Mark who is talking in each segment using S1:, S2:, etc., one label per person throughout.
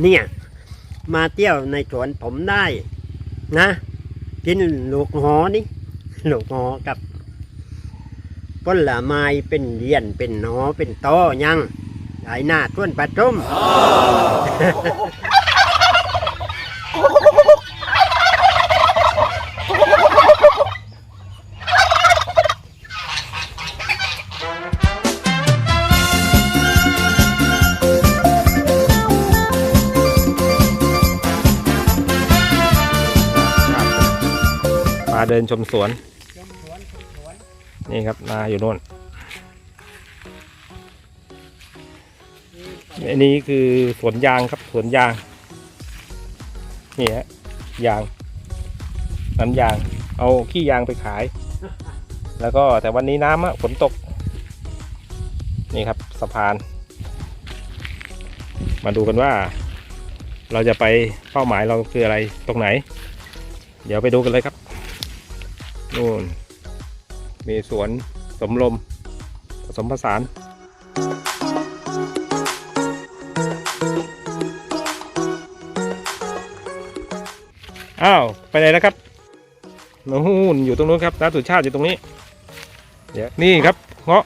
S1: เนี่ย มาเที่ยวในสวนผมได้ นะ กินลูกหอนี่ลูกหอกับผลไม้เป็นเลียนเป็นหนอเป็นตอยังหลายหน้าต้วนปลาจุม
S2: เดินชมสวน นี่ครับนาอยู่โน่นอันนี้คือสวนยางครับสวนยาง นี่ฮะยางน้ำยาง เอาขี้ยางไปขาย แล้วก็แต่วันนี้น้ำอะฝนตก นี่ครับสะพาน มาดูกันว่า เราจะไปเป้าหมายเราคืออะไรตรงไหน เดี๋ยวไปดูกันเลยครับ นู่น มีสวนสมลม ผสมผสานอ้าว ไปไหนแล้วครับนู่นอยู่ตรงนู้นครับน้าสุชาติอยู่ตรงนี้เดี๋ยวนี่ครับเงาะ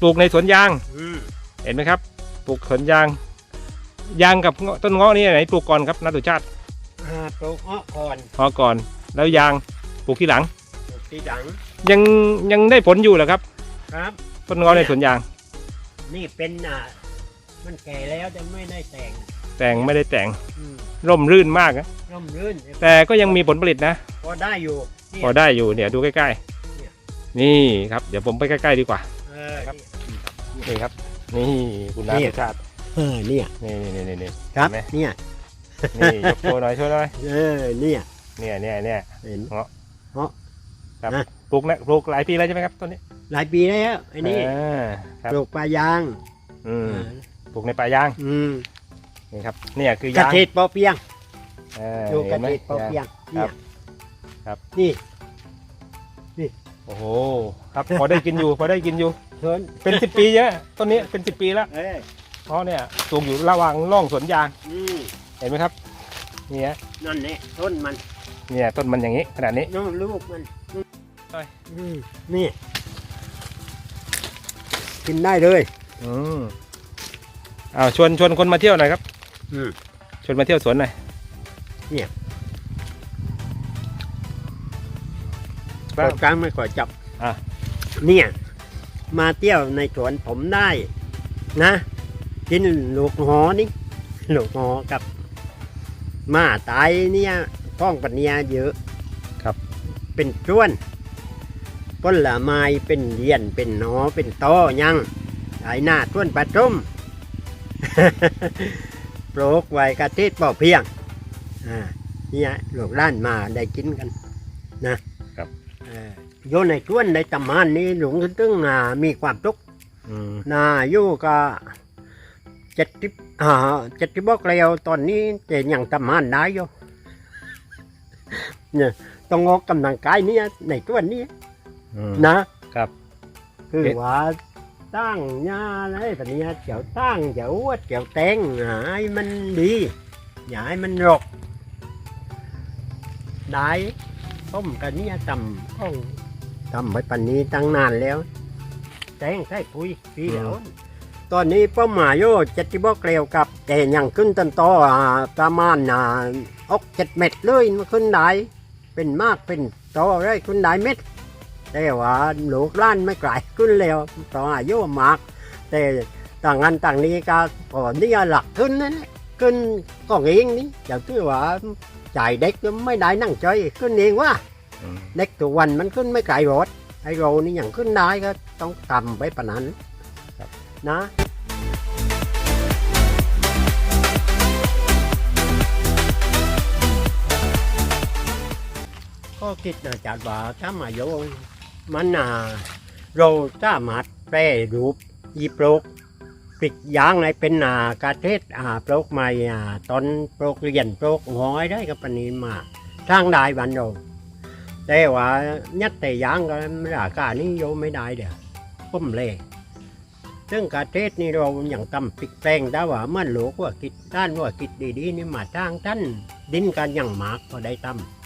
S2: ปลูกในสวนยาง
S1: อืม
S2: เห็นไหมครับ ปลูกสวนยาง ยางกับเงาะต้นเงาะนี่ไหนปลูกก่อนครับน้าสุชาติ
S1: อ่าปลูกอ้อก่อน
S2: พอก่อน แล้วยาง ปลูกที่หลัง
S1: ปลูกทีหลัง
S2: ยังยังได้ผลอยู่เหรอครับ
S1: ครับ
S2: ต้นเงาะในสวนยาง
S1: นี่เป็นอ่ามันแก่แล้วจะไม่ได้แต่ง
S2: แต่งไม่ได้แต่ง
S1: อืม
S2: ร่มรื่นมากนะ
S1: ร่มรื่น
S2: แต่ก็ยังมีผลผลิตนะ
S1: พอได้อยู่เนี่ย
S2: พอได้อยู่เนี่ยดูใกล้
S1: เนี่ย
S2: ๆ นี่ครับ เดี๋ยวผมไปใกล้ๆดีกว่า
S1: เออ
S2: ครับ นี่ครับ นี่คุณน้า
S1: เนี่
S2: สุ
S1: ย
S2: ชาติ
S1: เออเนี่ย
S2: นี่นี่นี่นี่นี่
S1: ครับ
S2: เห็นไหม
S1: เนี่ย
S2: นี่ยกโชว์หน่อยโชว์หน่อย
S1: เออเนี่ย
S2: เนี่ยเนี่ยเนี่ย
S1: เห็น
S2: ครับ
S1: นะ
S2: ปลูกนะปลูกหลายปีแล้วใช่ไหมครับต้นนี้
S1: หลายปีแล้วไอ้นี่
S2: อ่าครับ
S1: ปลูกปลายาง
S2: อืมปลูกในป่ายาง
S1: อืม
S2: นี่ครับเนี่ยคือ
S1: เก
S2: ยาง
S1: ษตรพอเพียง
S2: เออ
S1: ปลูกเก
S2: เห็นไหม
S1: ษตรพอเพียง
S2: ครั
S1: เนี่ย
S2: บ ครับ
S1: นี่
S2: โอ้โหครับพอได้กินอยู่ พอได้กินอยู่
S1: เชิญ
S2: เป็นสิบปีเยอะต้นนี้เป็นสิบปีแล้ว
S1: เอ้ย
S2: เพราะเนี่ยปลูกอยู่ระหว่างร่องสวนยาง
S1: อืม
S2: เห็นไหมครับเนี่ย
S1: นั่นแหละต้นมัน
S2: เนี่ยต้นมันอย่างนี้ขนาดนี้
S1: นู่นลูกมัน
S2: เอ้ย
S1: อืมนี่ กินได้เลย
S2: อืมอ้าวชวนชวนคนมาเที่ยวหน่อยครับ
S1: อืม
S2: ชวนมาเที่ยวสวนหน่อย
S1: เนี่ย
S2: ครั
S1: ป
S2: บ
S1: วดกลางไม่ค่อยจับ
S2: อะ
S1: เนี่ย มาเที่ยวในสวนผมได้ นะกินลูกหอนี่ลูกหอกับมาตายเนี่ย ท้องปัญญาเยอะ
S2: ครับ
S1: เป็นจ้วนผลไม้เป็นเลียนเป็นหนอเป็นตอยังไอ้หน้าต้วนปลาจุมปลูกไว้กะทิเป่าเพียงอ่าเนี่ยลูกล้านมาได้กินกันนะครับเออโยในจ้วนในตำมานนี้หลวงตึ้งอ่ามีความทุกข์
S2: อืม
S1: นาอยู่ก็เจ็ดทิบอ่าเจ็ดทิบบอกแล้วตอนนี้แต่ยังทำงานได้อยู่ เนี่ยต้องออกกำลังกายเนี่ยในตัวนี้
S2: อืม
S1: นะ ครับ คือ
S2: เอ๊ะ
S1: ว่าตั้งหญ้าอะไรแบบเนี้ยเจียวตั้งเจียววัดเจียวแตงหาให้มันดีอย่าให้มันรกได้ต้มกันเนี่ยทำต้องทำไว้ปันนี้ตั้งนานแล้ว แตงใส่ปุ๋ยปีแล้วตอนนี้ป้าหมายโยเจ็ดที่บอกเกลียวกับ แต่ยังขึ้นต้นตออ่าประมาณอ่าอกเจ็ดเม็ดเลยมันขึ้นได้ เป็นมากเป็นตอได้ขึ้นได้เม็ดแต่ว่าลูกล้านไม่ไกลขึ้นแล้วต่ออายุมาก แต่ต่างงานต่างนี้ก็พอนี่หลักขึ้นนั่นแหละขึ้นก็เองนี่อย่างที่ว่าจ่ายเด็กไม่ได้นั่งใจขึ้นเองว่า
S2: อืม
S1: เด็กตัววันมันขึ้นไม่ไกลรถไอ้เรานี่อย่างขึ้นได้ก็ต้องทำไปปะนั้นนะ ก็คิดนะจัดว่าถ้ามาโยงมันอ่าเราสามารถแปรรูปยีโปรกปิดยางในเป็นอ่ากาเทศอ่าโปรกใหม่อ่าตอนโปรกเรียนโปรกหอยได้กับปนีมาทางได้บันโดแต่ว่ายัดแต่ยางก็ราคานี้โยไม่ได้เดี๋ยวพุ่มเลยซึ่งกาเทศนี่เราอย่างตำปิกแปลงได้ว่ามื่อโลกว่าคิดด้านว่าคิดดีๆนี่มาจ้างท่านดินกันอย่างหมากก็ได้ตำ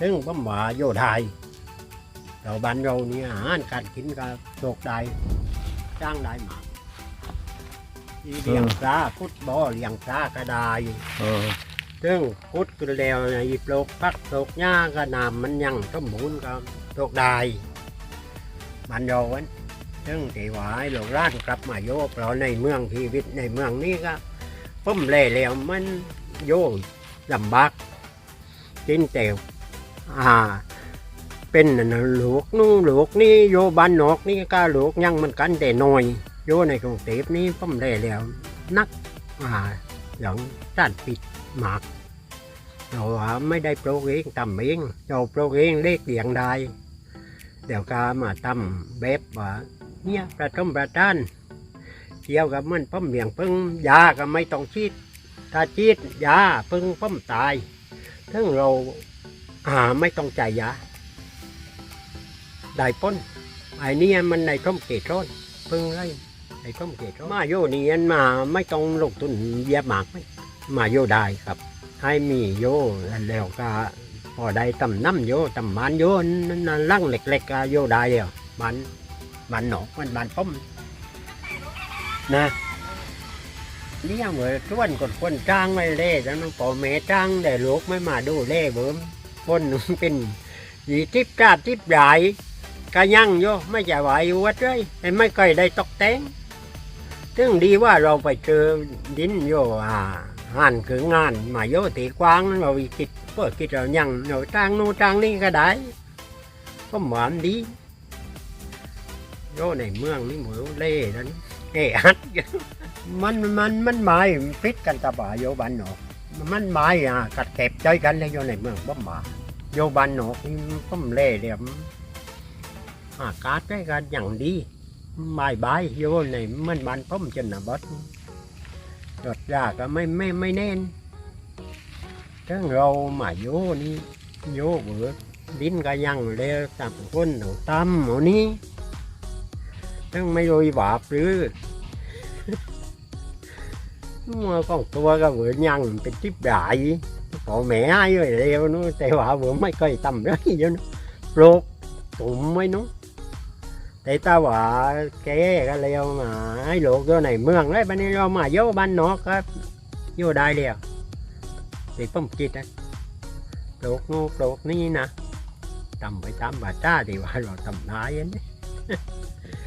S1: ซึ่งผมว่าโยไทยเราบ้านเราเนี่ยอาหารการกินก็โชคได้จ้างได้หมากอีเลี้ยงปลาพุดบ่อเลี้ยงปลาก็ได้
S2: เออ
S1: ซึ่งพุดก็แล้วนะอีปลูกพักปลูกหญ้าก็นำมันยังสมบูรณ์ก็โชคได้บ้านเราอันซึ่งที่ว่าให้ลูกร้านกลับมาโยเพราะในเมืองชีวิตในเมืองนี้ก็ผมเล่แล้วมันโยลำบากกินแต่ อ่า เป็นนั่นลูกนู่นลูกนี่โยบ้านนอกนี่ก็ลูกยังมันกันแต่น้อยโยในกรุงเทพนี่ผมเล่แล้วนักอ่าอย่างด้านปิดหมากเราไม่ได้โปรเองทำเองเราโปรเองเลขเลียงได้เดี๋ยวก็มาทำแบบว่าเนี่ยประทมประทานเกี่ยวกับมันพ่มเลี้ยงพึ่งยาก็ไม่ต้องชีดถ้าชีดยาพึ่งพ่มตายถึงเรา อ่าไม่ต้องจ่ายยาได้พ้นไอ้นี่มันในท่มเกตร้อนพึ่งไรในท่มเกตร้อนมาโยนี่อันมาไม่ต้องลงทุนเยียบหมากไหมมาโยได้ครับ ให้มีโยแล้วก็พอได้ตำน้ำโยตำบานโยนั่นนั่นลังเล็กๆโยได้เดียวบานบานหนอกมันบานป้อมนะเลี้ยงเหมือนชวนคนคนจ้างไม่เล่แล้วน้องพ่อแม่จ้างแต่ลูกไม่มาดูเล่เบิ่ม คนเป็นยีทิพย์กาทิพย์ใหญ่ก็ยั่งโยไม่จะไหวอยู่วัดเลยไม่เคยได้ตกแต่งซึ่งดีว่าเราไปเจอดินโยอ่างานคืองานมาโยตีกว้างเราคิดเพื่อคิดเรายังเราจ้างนู่จ้างนี่ก็ได้ก็เหมือนดีโยในเมืองนี่เหมือเล่นั้นเอ้อัดมันมันมันหมายพิษกันตะบ่าโยบันหนอกมันหมายอะกัดเก็บใจกันเลยโยในเมืองบ่มา โยบันหนอกนี่ก็เล่เดียมอากาศได้กันอย่างดีหมายบายโยในมันบันพ้มจนนะบดรถยากก็ไม่ไม่ไม่แน่นทั้งเรามาโยนี่โยเบิดดินก็ยังเลยตามคนเอาตำเอานี้ทั้งไม่โดยบาปหรือมัวก็ตัวก็เบิดยังเป็นทิพย์ đại cậu mẹ ai rồi leo nó แต่ว่า vừa mấy cây tầm đó gì đó ปลูกตุ่มไม่นู้แต่ตาว่าแกก็เลี้ยวมาให้ลูกตัวไหนเมืองเลยบันนี้เรามาโยบ้านนอกครับโยได้เดียว thì có một chiếc đấy luộc ngu luộc ní nè tầm phải tắm bà cha thì bà rồi tầm nái ấy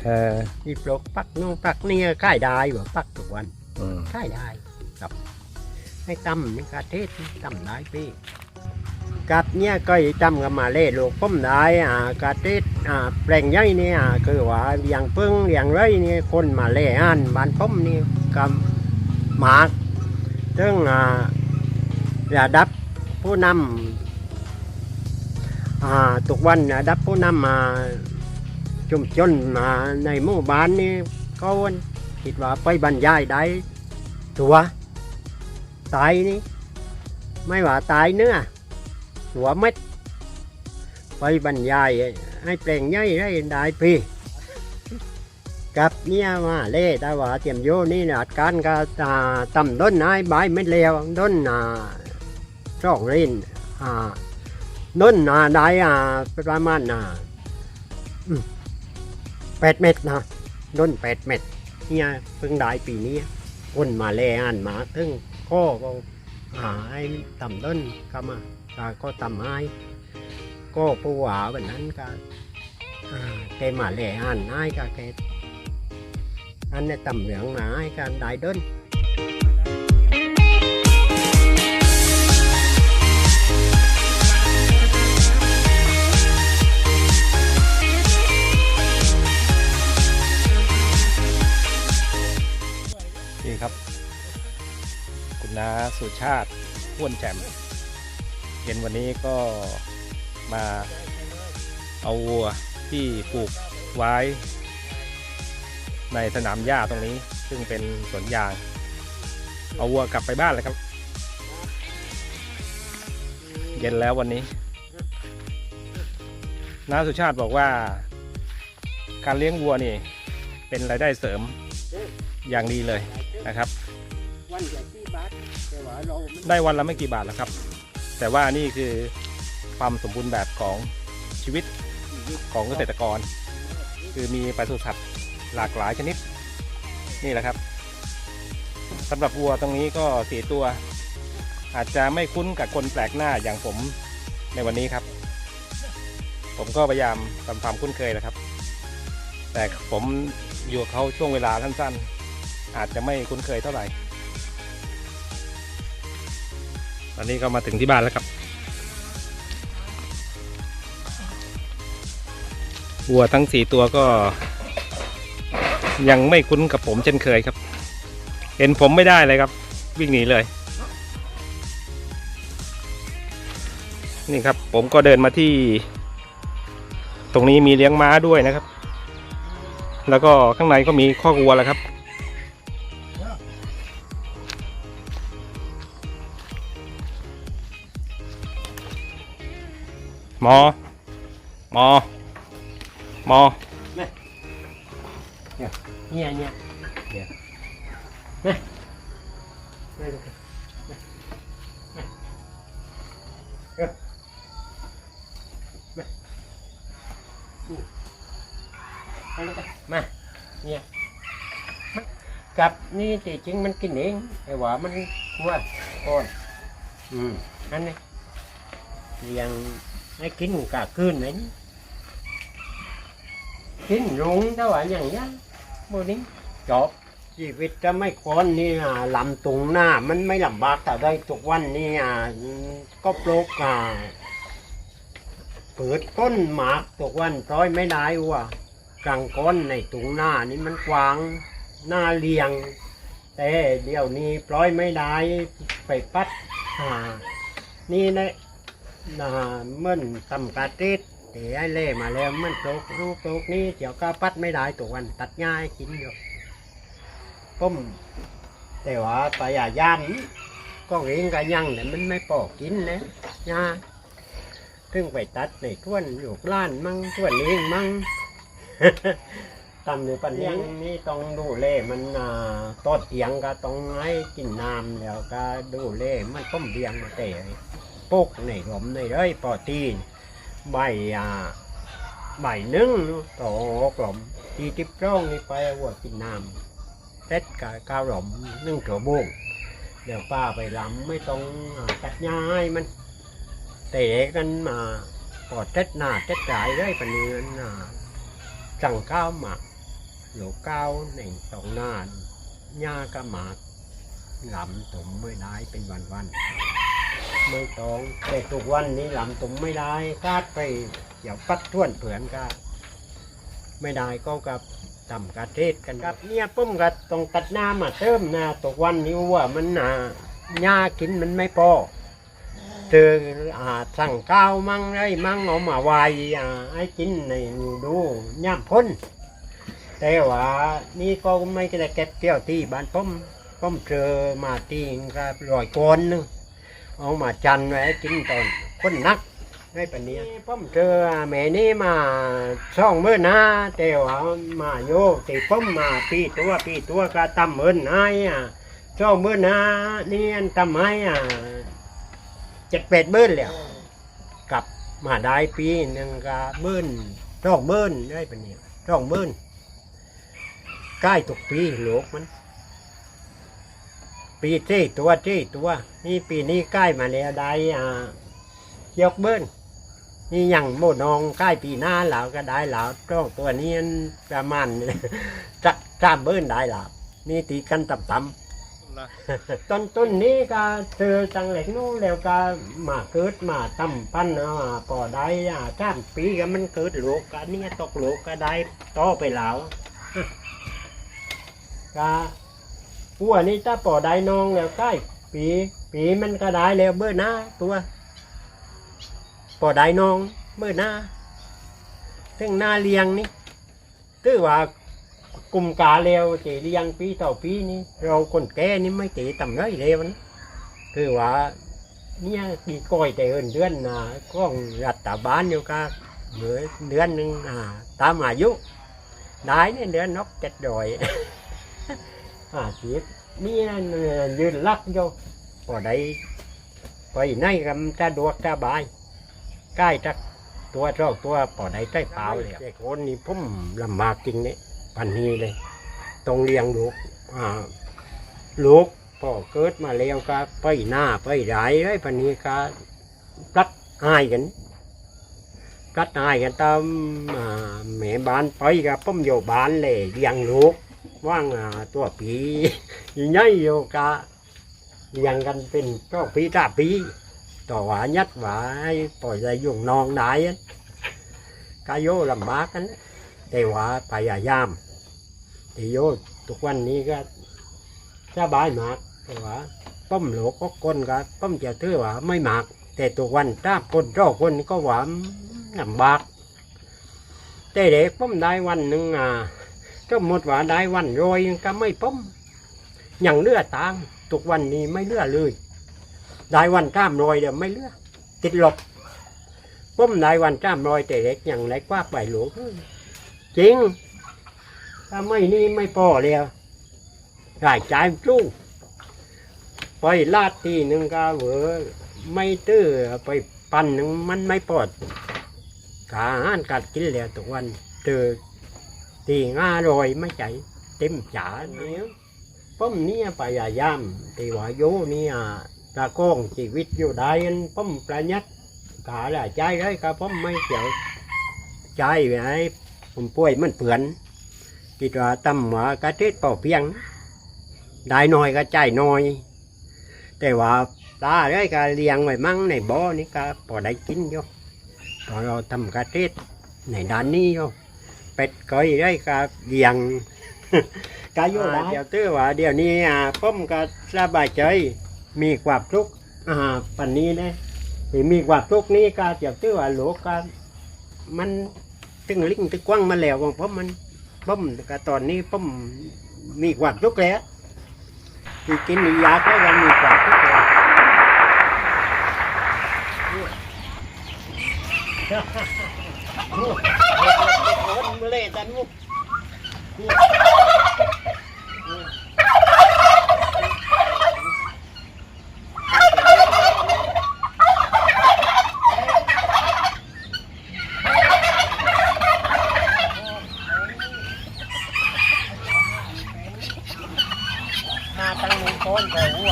S2: เออ
S1: đi luộc bắt ngu bắt ní cái đai và bắt được anh
S2: อืม
S1: cái đai gặp ให้ตำนี่กาเทศตำได้พี่กับเนี่ยก็อีตำกับมาเล่ลูกผมได้อ่ากาเทศอ่าแปลงใหญ่เนี่ยคือว่าอย่างพึ่งอย่างไรนี่คนมาเล่อ่านบ้านผมนี่กับหมากซึ่งอ่าระดับผู้นำอ่าทุกวันระดับผู้นำมาชุมชนมาในหมู่บ้านนี่เขาคิดว่าไปบรรยายได้ตัว ตายนี่ไม่ว่าตายเนื้อหัวเม็ด ไปบรรยายให้แปลงใหญ่ได้ได้พี่กับเนี่ยมาเล่แต่ว่าเตรียมโยนี่นะการก็อ่าตำต้นนายใบไม่เลวต้นอ่าช่องรินอ่าต้นอ่าได้อ่าประมาณอ่าแปดเม็ดนะต้นแปดเม็ดเนี่ยเพิ่งได้ปีนี้คนมาแลอ่านมาถึง ก็ก็หาไอ้ต่ำต้นก็มาก็ก็ต่ำไอ้ก็ผู้ว่าแบบนั้นก็แกมาแลอ่านไอ้ก็แกอันนี้ต่ำเหลืองมาไอ้ก็ได้ด้น
S2: สุชาติพ้วนแจ่มเย็นวันนี้ก็มาเอาวัวที่ปลูกไว้ ในสนามหญ้าตรงนี้ ซึ่งเป็นสวนยาง เอาวัวกลับไปบ้านเลยครับ เย็นแล้ววันนี้น้าสุชาติบอกว่า การเลี้ยงวัวนี่เเป็นรายได้เสริมอย่างดีเลยนะครับ ได้วันละไม่กี่บาทแล้วครับ แต่ว่านี่คือความสมบูรณ์แบบของชีวิตของเกษตรกร คือมีปศุสัตว์หลากหลายชนิด นี่แหละครับสำหรับวัวตรงนี้ก็สีตัว อาจจะไม่คุ้นกับคนแปลกหน้าอย่างผมในวันนี้ครับ ผมก็พยายามทำความคุ้นเคยนะครับ แต่ผมอยู่เขาช่วงเวลาสั้นๆ อาจจะไม่คุ้นเคยเท่าไหร่ ตอนนี้ก็มาถึงที่บ้านแล้วครับวัวทั้งสี่ตัวก็ ยังไม่คุ้นกับผมเช่นเคยครับ เห็นผมไม่ได้เลยครับ วิ่งหนีเลย นี่ครับ ผมก็เดินมาที่ ตรงนี้มีเลี้ยงม้าด้วยนะครับ แล้วก็ข้างในก็มีข้อกวัวแล้วครับ มอหมอหมอ
S1: เนี่ยเนี่ยเดี๋ยวมามาดูกันมาเออมาอืมเอาเลยกันมาเนี่ยมากับนี่จริงๆมันกินเองแต่ว่ามันกลัวอ่อนอืมอันนี้ยัง ให้กินกะคืนไหนนี่กินรุงแต่ว่าอย่างเงี้ยโมนี้จบชีวิตจะไม่ค้อนนี่อะลำตรงหน้า มันไม่ลำบากแต่ได้ทุกวันนี่อะก็ปลูกอะเปิดต้นหมากทุกวันร้อยไม่ได้ว่ะกลางก้อนในตรงหน้านี่มันกว้างหน้าเลียง แต่เดี๋ยวนี้ปล่อยไม่ได้ไปปัดอ่านี่นะ นะเมื่อนทำกาติดเดี๋ยวไอ้เล่มาแล้วมันปลูกรูปปลูกนี่เดี๋ยวก็ปัดไม่ได้ตัววันตัดง่ายกินอยู่ผมแต่ว่าปลายาย่ำก็เองก็ยังแต่มันไม่ปอกกินนะย่าถึงไปตัดในท้วนอยู่ร้านมั่งท้วนเองมั่งทำในปันนี้นี่ต้องดูเล่มันอ่าตอดเตียงก็ต้องให้กินน้ำแล้วก็ดูเล่มันต้มเบียงมาแต่ ปุกในหลมในเร้ยปอตีใบอ่าใบนึ่งต่อกลมตีทิพร่องนี่ไปวัวกินน้ำเซ็ตกับข้าวหลมนึ่งถั่วบุ้งเดี๋ยวป้าไปลำไม่ต้องตัดย้ายมันเตะกันมาปอดเซ็ตหน้าเซ็ตกายได้ปะเนือนน่ะสั่งข้าวหมักหลูก้าวหนึ่งสองนานหญ้าก็หมักหลำตุ่มไม่ได้เป็นวันวันๆ ไม่ต้องแต่ทุกวันนี้หลำตุ่มไม่ได้คาดไปเดี๋ยวปัดท่วนเผือนก็ไม่ได้ก็กับต่ำกระเทศกันครับ เนี่ยปุ้มก็ต้องตัดน้ำมาเติมนะทุกวันนี้ว่ามันหนาหญ้ากินมันไม่พอเจออาสั่งข้าวมั่งไรมั่งเอามาไว้อ่าให้กินในดูย่ามพ้น แต่ว่านี่ก็ไม่ได้เก็บเกี่ยวที่บ้านผมผมเจอมาตีงครับรอยโกนนึง เอามาจันไว้ให้กินตอนคนนักให้ปานนี้ผมเจอแม่นี่มาช่องเมื่อน้าแต่ว่ามาโยติผมมาปีตัวปีตัวก็ตำเอินให้อะช่องเมื่อน้านี่อันทำให้อะเจ็ดแปดเบิ้ลแล้วกลับมาได้ปีหนึ่งก็เบิ้ลช่องเบิ้ลได้ปะเนี่ยช่องเบิ้ลใกล้ตกปีโลกมัน ปีเจ้ตัวเจ้ตัว นี่ปีนี้ใกล้มาแล้วได้อ่ายกเบิ้ลนี่ยังโมนองใกล้ปีหน้าแล้วก็ได้แล้วช่องตัวนี้อันประมาณจะจ้ามเบิ้ลได้แล้วนี่ตีกันต่ำๆต้นต้นนี้ก็เจอจังเหล็กนู้นแล้วก็มาเกิดมาตั้มพันธุ์เอามาพอได้อ่าท่านปีก็มันเกิดลูกก็เนี่ยตกลูกก็ได้ต่อไปแล้วก็ ปัวนี้ถ้าปอได้น้องแล้วใกล้ปีปีมันก็ได้แล้วเบื่อหน้าตัวปอได้น้องเบื่อหน้าถึงหน้าเลี้ยงนี่คือว่ากลุ่มกาเร็วเจเลี้ยงปีต่อปีนี่เราคนแก่นี่ไม่เจต่ำไรเร็วนะคือว่าเนี่ยปีก้อยแต่เอินเดือนนะก้องรัฐบาลอยู่ก็เหลือเดือนหนึ่งอ่าตามอายุได้เนี่ยเดือนนกเจ็ดดอย หาสิบนี่ยืนลักโยพอได้ไปไหนกันจะดวกจะบายใกล้จักตัวเจ้าตัวพอได้ใกล้เปล่าเลยแต่คนนี่ผมลำบากจริงเนี่ยปันนี้เลยต้องเลี้ยงลูกอ่าลูกพ่อเกิดมาแล้วก็ไปหน้าไปไหนได้ปันนี้ก็รัดอายกัน cách ai người ta mà mẹ bạn phải gặp bấm vô bạn lề dằn luộc quang à tua bị nhảy vô cả dằn กั ว่างตัวผีย่ายโยกะยังกันเป็นก็ปีตาปีต่อว่ายัดว่าให้ปล่อยใจยุงนองได้อะก็โยลำบากกันแต่ว่าพยายามแต่โยทุกวันนี้ก็สบายมากแต่ว่าป้มโหลกก็คนก็ป้มเจะถือว่าไม่มาก แต่ทุกวันถ้าคนรอคนก็หวานลำบากแต่เด็กป้มได้วันหนึ่งอะ ก็หมดว่าได้วันโรยก็ไม่ป้มอย่างเลือดตางทุกวันนี้ไม่เลือเลย ได้วันจ้ามโรยเดี๋ยวไม่เลือติดหลบป้มได้วันจ้ามโรยแต่เด็กอย่างไรกว่าใบหลวงจริงถ้าไม่นี่ไม่พอแล้วรายใจจู้ไปลาดทีหนึ่งก็เหวอไม่ตื้อไปปันหนึ่งมันไม่ปลอดกาหารกัดกินแล้วทุกวันเจอ ตีง่าโรยไม่ใจเต็มจ๋าเนี่ยป้มเนี่ยพยายามตีว่าโยเนี่ยตะโกงชีวิตอยู่ได้ป้มประยัดกาละใจได้ก็ป้มไม่เกี่ยวใจไอ้ผมป่วยมันเปื่อนคิดว่าตำหมากระเทศเป่าเพียง ได้น้อยก็ใจน้อย แต่ว่าปลาได้ก็เลี้ยงไว้มั่งในบ่อนี่ก็พอได้กินอยู่พอเราทำกระเทศในด้านนี้ก็ เป็ดก้อยได้กะเดียงกาโยได้เดี๋ยวตื้อว่าเดี๋ยวนี้อ่าป้มก็สบายใจมีความทุกข์อ่าปันนี้นะที่มีความทุกข์นี้ก็เดี๋ยวตื้อว่าโลกก็มันตึงลิงตึงกว้างมาแล้วของผมมันป้มก็ตอนนี้ป้มมีความทุกข์แล้วที่กินยาก็ยังมีความทุกข์แล้วคนมา เลยตันมุกมาตั้งมือต้นแต่วัว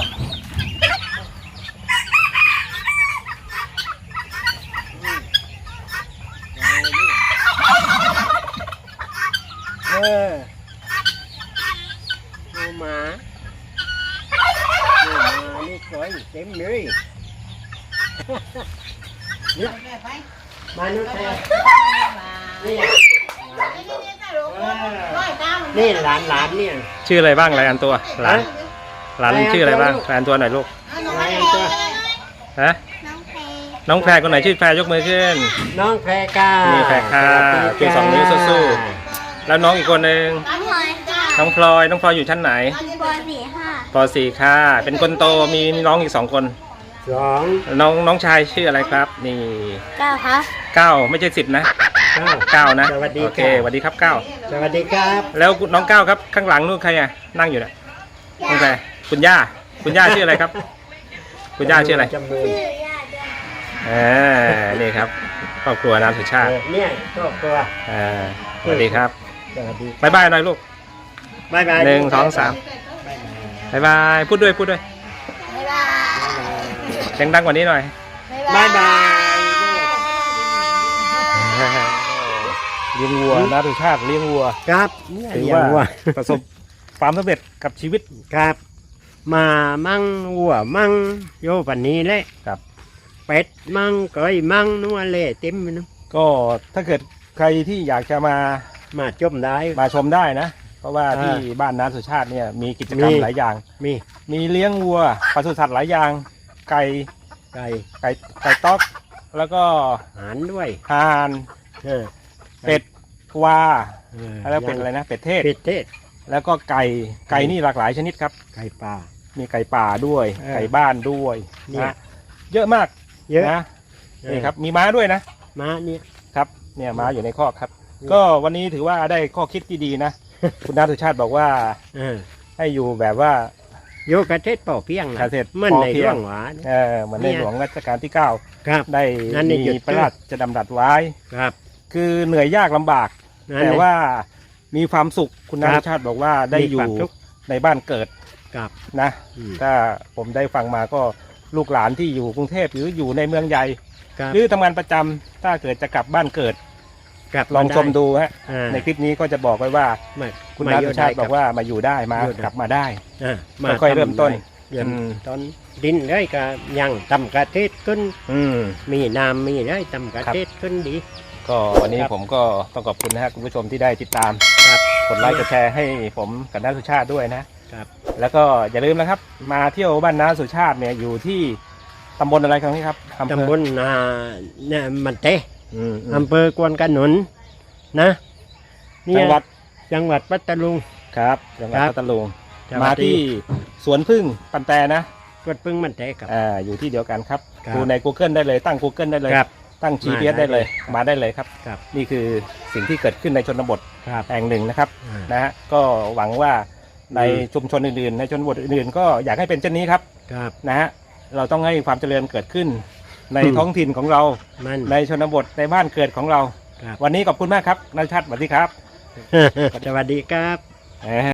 S1: เออดูหมาดูหมานี่สวยเต็มเลยเนี่ย มานุษย์แท้นี่นี่หลานหลานเนี่ย
S2: ชื่ออะไรบ้างรายงานตัวหลาน
S1: ฮะ
S2: หลานชื่ออะไรบ้างรายงานตัวหน่อยลูก
S1: รายงานตัว
S2: ฮะน้องแพรคนไหนชื่อแพรยกมือขึ้น
S1: น้องแพรกา
S2: นี่แพรกา
S1: สวัสดี
S2: ชูสองนิ้วสู้แล้วน้องอีกคนหนึ่ง
S3: น้องพลอยจ้า
S2: น้องพลอย น้องพลอยอยู่ชั้นไหน
S3: ปสี่ห้า
S2: ป .4 ค่ะ เป็นคนโต มีน้องอีกสองคน
S1: สอง
S2: น้องน้องชายชื่ออะไรครับ นี่
S3: เก้าครับ
S2: เก้าไม่ใช่สิบนะ
S1: เก้า
S2: เก้านะ
S1: สวัสดี
S2: โอเค
S1: ครับ
S2: สวัสดีครับเก้า
S1: สวัสดีครับ
S2: แล้วน้องเก้าครับข้างหลังนู่นใครอะนั่งอยู่น่ะน้องแพรคุณย่าคุณย่าชื่ออะไรครับ คุณย่าชื่ออะไร
S1: จำมือ
S3: ชื่อย่าเดือน
S2: อ่านี่ครับครอบครัวน้ำสุชาติ
S1: เออเนี่ยครอบครัว
S2: อ่าสวัสดีครับ
S1: สวัสดี
S2: บายบายหน่อยลูก
S1: บายบาย
S2: หนึ่งสองสาม
S1: บ๊ายบาย
S2: บายบายพูดด้วยพูดด้วย
S3: บ๊ายบาย
S2: เสียงดังกว่านี้หน่อย
S1: บายบาย
S2: เลี้ยงวัวน้ำสุชาติเลี้ยงวัว
S1: ครับเนี่ย
S2: ถือ
S1: เลี้ยง
S2: ว่า
S1: วัว
S2: ประสบความสำเร็จกับชีวิต
S1: ครับ มามั่งวัวมั่งโยปันนี้แหละ
S2: ครับ
S1: เป็ดมั่งก้อยมั่งนัวเล่เต็มไปนะ
S2: ก็ถ้าเกิดใครที่อยากจะมา
S1: มาจมได้
S2: มาชมได้นะ เพราะว่า
S1: อ่า
S2: ที่บ้านน้ำสุชาติเนี่ยมีกิจกรรม
S1: มี
S2: หลายอย่าง
S1: มี
S2: มีเลี้ยงวัวปศุสัตว์หลายอย่าง ไก่
S1: ไก่
S2: ไก่ไก่ต๊อก แล้วก็
S1: หานด้วย
S2: ห่าน
S1: เออ
S2: เป็ดวา
S1: เออ
S2: แล้วเป็ดอะไรนะ เป็ดเทศ
S1: เป็ดเทศ
S2: แล้วก็ไก่ไก่นี่หลากหลายชนิดครับ
S1: ไก่ป่า
S2: มีไก่ป่าด้วย
S1: เออ
S2: ไก่บ้านด้วย
S1: เนี่ย
S2: นะเยอะมาก
S1: เยอะ
S2: นะนี่ครับ มีม้าด้วยนะ
S1: ม้าเนี่ย
S2: ครับ เนี่ยม้าอยู่ในคอกครับ ก็วันนี้ถือว่าได้ข้อคิดที่ดีนะ คุณน้าสุชาติบอกว่า
S1: เออ
S2: ให้อยู่แบบว่า
S1: โยกเทศเป่าเพียงนะ
S2: เกษตร
S1: มันใน
S2: พอเพียง
S1: เรื่องหวาน
S2: เออเหมือนใน
S1: เนี่ย
S2: หลวงรัชกาลที่9
S1: ครับ
S2: ได้
S1: นั่นนี่
S2: มี
S1: หยุด
S2: พระราชดำรัสไว้
S1: ครับ
S2: คือเหนื่อยยากลำบาก
S1: นั่น
S2: แต่
S1: นี่
S2: ว่ามีความสุขคุณน้า
S1: ครับ
S2: สุชาติบอกว่าได้
S1: มี
S2: อยู่
S1: ความสุข
S2: ในบ้านเกิด
S1: ครับ
S2: นะ
S1: อืม
S2: ถ้าผมได้ฟังมาก็ลูกหลานที่อยู่กรุงเทพหรืออยู่ในเมืองใหญ่
S1: ครับ
S2: หรือทำงานประจำถ้าเกิดจะกลับบ้านเกิด
S1: กลับ
S2: ลองชม
S1: ไดู
S2: ฮะ
S1: อ่า
S2: ในคลิปนี้ก็จะบอกไว้ว่า
S1: มา
S2: คุณน้า
S1: โย
S2: สุชาติ
S1: ได้
S2: บอกว่ามาอยู่ได้มา
S1: อยู่ได้
S2: กลับมาได้
S1: อ่ามา
S2: ค่อยๆเริ่มต้น
S1: เริ่ม
S2: อืม
S1: ต้นดินได้ก็ยังตำกระเทศขึ้น
S2: อืม
S1: มีน้ำมีได้ตำกระเทศขึ้นดี
S2: ก็วันนี้
S1: ครับ
S2: ผมก็ต้องขอบคุณนะฮะคุณผู้ชมที่ได้ติดตาม
S1: ครับ
S2: กดไลค์กดแชร์ให้ผมกับน้าสุชาติด้วยนะครับ แล้วก็อย่าลืมนะครับ มาเที่ยวบ้านน้าสุชาติเนี่ยอยู่ที่ตำบลอะไรครับนี่ครับอำเภอ
S1: ตำบลนาเนี่ยมันเตะ
S2: อืมอืม
S1: อำเภอกวนกระหนุนนะเนี่ย
S2: จังหวัด
S1: จังหวัดปัตตานี
S2: ครับจังหวัด
S1: ครับ
S2: พัทลุง
S1: จังหวั
S2: มา
S1: ด
S2: ที่สวนพึ่งปันแตนะ
S1: กวดปึ้งมันเตะครับ
S2: อ่าอยู่ที่เดียวกันครับ
S1: ครับ
S2: ดูใน Google ได้เลยตั้ง Google ได้เลย
S1: ครับ
S2: ตั้ง GPS
S1: มาได้
S2: ได้เลย
S1: เลย
S2: มาได้เลยครับ
S1: ครับ
S2: นี่คือสิ่งที่เกิดขึ้นในชนบท
S1: ครับ
S2: แห่งหนึ่งนะครับ
S1: อ่า
S2: นะฮะก็หวังว่าใน
S1: อืม
S2: ชุมชนอื่นๆ ในชนบทอื่นๆ ก็อยากให้เป็นเช่นนี้ครับ
S1: ครับ
S2: นะฮะเราต้องให้ความเจริญเกิดขึ้น ใน
S1: อืม
S2: ท้องถิ่นของเรา
S1: มัน
S2: ในชนบทในบ้านเกิดของเรา
S1: ครับ
S2: วันนี้ขอบคุณมากครับนายชัดสวัสดีครับ
S1: สวัสดีครับ
S2: แหม